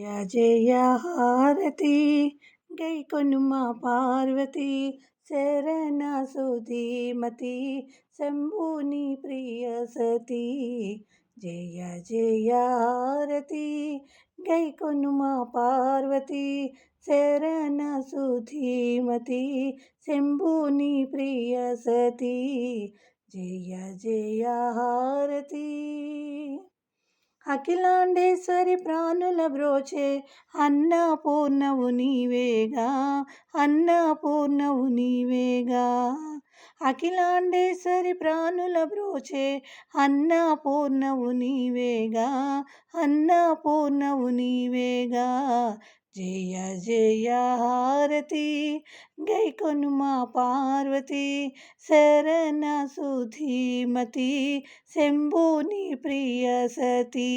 జయ జయ హారతి గై కొనుమా పార్వతి శరణ సుధీమతి శంభుని ప్రియ సతీ జయ జయ హారతి గై కొనుమా పార్వతి శరణ సుధీమతి శంభుని ప్రియ సతీ జయ జయ హారతి అఖిలాండేశ్వరి ప్రాణుల బ్రోచే అన్నపూర్ణవు నీవేగా అన్నపూర్ణవు నీవేగా. అఖిలాండేశ్వరి ప్రాణుల బ్రోచే అన్నపూర్ణవు నీవేగా అన్నపూర్ణవు నీవేగా. జయ జయ హారతి గై కొనుమా పార్వతి శరణ సుధీమతి శంభుని ప్రియ సతీ.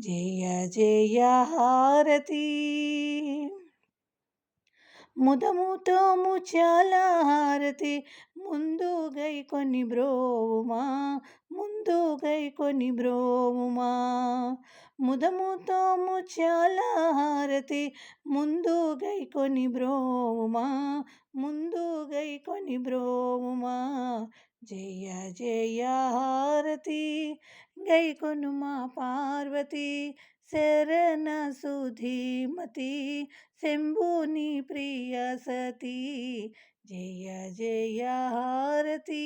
జయ జయ హారతి. ముదముతో ముచాల హారతి ముందు గై కొని బ్రోవుమా? ముందు గై కొని బ్రోవుమా ముదముతో ముచాల హారతి ముందు గై కొని బ్రోవుమా ముందు గై కొని బ్రోవుమా జయ జయ హారతి గై కొనుమా పార్వతి. శరణ సుధీమతి శంభుని ప్రియ సతీ. జయ జయ హారతి.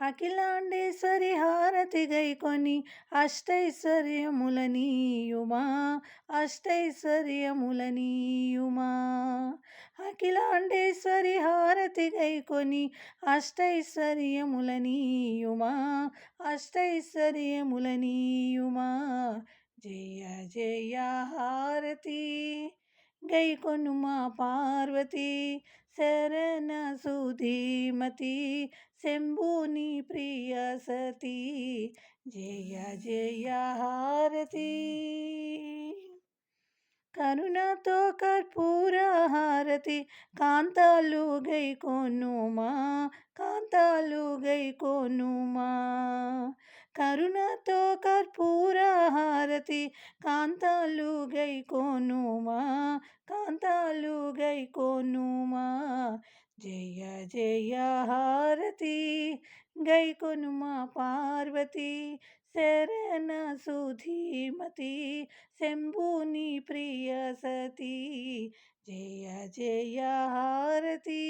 అఖిలాండేశ్వరి హారతి గైకొని అష్టైశ్వర్యములనీయుమా అష్టైశ్వర్యములనీయుమా అఖిలాండేశ్వరి హారతి గైకొని అష్టైశ్వర్యములనీయుమా అష్టైశ్వర్యములనీయుమా జయ జయ హారతి. గై కొనుమా పార్వతి శరణ సుధీమతి శంభుని ప్రియ సతీ. జయ జయ హారతి. కరుణతో కర్పూర హారతి కాంతాలు గై కొనుమా కాంతాలు గై కొనుమా కరుణతో కర్పూర హారతి కాంతాలు గై కొనుమా కాంతాలు గై కొనుమా జయ జయ హారతి గై కొనుమా పార్వతి శరణ సుధీమతి శంభుని ప్రియ సతీ జయ జయ హారతి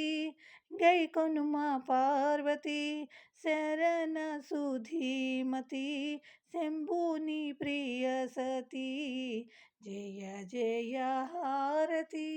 గై కొనుమా పార్వతి శరణ సుధీమతి శంభుని ప్రియ సతీ జయ జయ హారతి